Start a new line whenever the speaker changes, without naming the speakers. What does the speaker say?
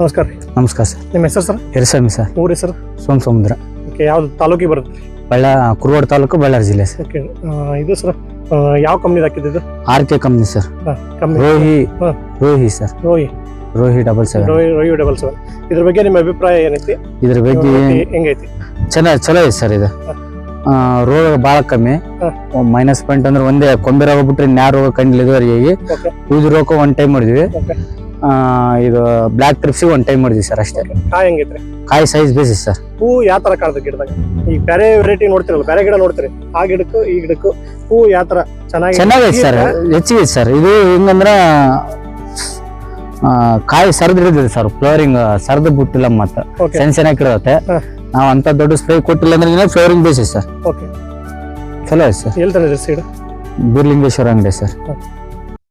ನಮಸ್ಕಾರ ರೀ.
ನಮಸ್ಕಾರ ಸರ್.
ನಿಮ್ಮ ಹೆಸರು ಸರ್?
ಹಿರಸ್ವಾಮಿ ಸರ್.
ಊರ ಹೆಸರು?
ಸೋಮ ಸಮುದ್ರ.
ಓಕೆ ಯಾವ್ದು ತಾಲೂಕಿಗೆ ಬರುತ್ತೆ?
ಬಳ್ಳಾ ಕುರುವಾಡ ತಾಲೂಕು ಬಳ್ಳಾರಿ ಜಿಲ್ಲೆ ಸರ್.
ಓಕೆ ಇದು ಸರ್ ಯಾವ ಕಂಪ್ನಿದು ಹಾಕಿದ್ದು
R K company sir.
Company
Rohi ರೋಹಿ ಸರ್.
ರೋಹಿ.
ರೋಹಿ ಡಬಲ್ ಸೆವೆನ್
ರೋಹಿ ರೋಹಿ ಡಬಲ್ ಸೆವೆನ್ ಇದ್ರ ಬಗ್ಗೆ ನಿಮ್ಮ ಅಭಿಪ್ರಾಯ ಏನೈತಿ?
ಇದ್ರ ಬಗ್ಗೆ
ಹೆಂಗ್- ಹೆಂಗೈತಿ?
ಚೆನ್ನಾಗಿ ಚಲೋ ಐತೆ ಸರ್ ಇದು. ರೋಗ ಭಾಳ ಕಮ್ಮಿ. ಮೈನಸ್ ಪಾಯಿಂಟ್ ಅಂದ್ರೆ ಒಂದೇ ಕೊಂಬೆ ರೋಗ ಬಿಟ್ರೆ ನ್ಯಾರೋಗ ರೋಗ ಕಂಡಿಲ್ಲ ಇದುವರೆಗೆ ಬೂದಿ ರೋಗ ಒನ್ ಟೈಮ್ ಮಾಡಿದ್ವಿ. ಇದು ಬ್ಲಾಕ್ ಟ್ರಿಪ್ಸಿಗೆ ಒನ್ ಟೈಮ್ ಮಾಡಿದ್ವಿ ಸರ್ ಅಷ್ಟೇ.
ಕಾಯಿ ಹೆಂಗೈತ್ರಿ?
ಕಾಯಿ ಸೈಜ್ ಬೇಸಿ ಸರ್
ಹೂ ಯಾವ ತರ ಕಾಣ್ತದೆ ಗಿಡದಾಗ? ಈಗ ಬೇರೆ ವೆರೈಟಿ ನೋಡ್ತಿರಲ್ಲ ಬೇರೆ ಗಿಡ ನೋಡ್ತೀರಿ. ಆ ಗಿಡಕ್ಕೂ ಈ ಗಿಡಕ್ಕೂ ಹೂ ಯಾವ ತರ ಚೆನ್ನಾಗಿ
ಚೆನ್ನಾಗೈತೆ ಸರ್ ಹೆಚ್ಚಿಗೆ ಸರ್ ಇದು ಹೆಂಗಂದ್ರ ಕಾಯಿ ಸರ್ದ್ ಹಿಡಿದಿದೆ ಸರ್ ಫ್ಲೋರಿಂಗ್ ಸರ್ದ್ ಬಿಟ್ಟಿಲ್ಲ ಮತ್ತೆ ಸಣ್ಣ ಚೆನ್ನಾಗಿ ಇರುತ್ತೆ ನಾವು ಅಂತ ದೊಡ್ಡ ಸ್ಪ್ರೇ ಕೊಟ್ಟಿಲ್ಲ ಅಂದ್ರೆ ಫ್ಲೋರಿಂಗ್ ಬೇಸಿಸ್ ಸರ್
ಓಕೆ
ಚಲೋ ಐತೆ ಸರ್
ಎಲ್ಲಿ ಸೀಡ್?
ಬೀರ್ಲಿಂಗೇಶ್ವರ ಅಂಗಡಿ ಸರ್
ಓಕೆ.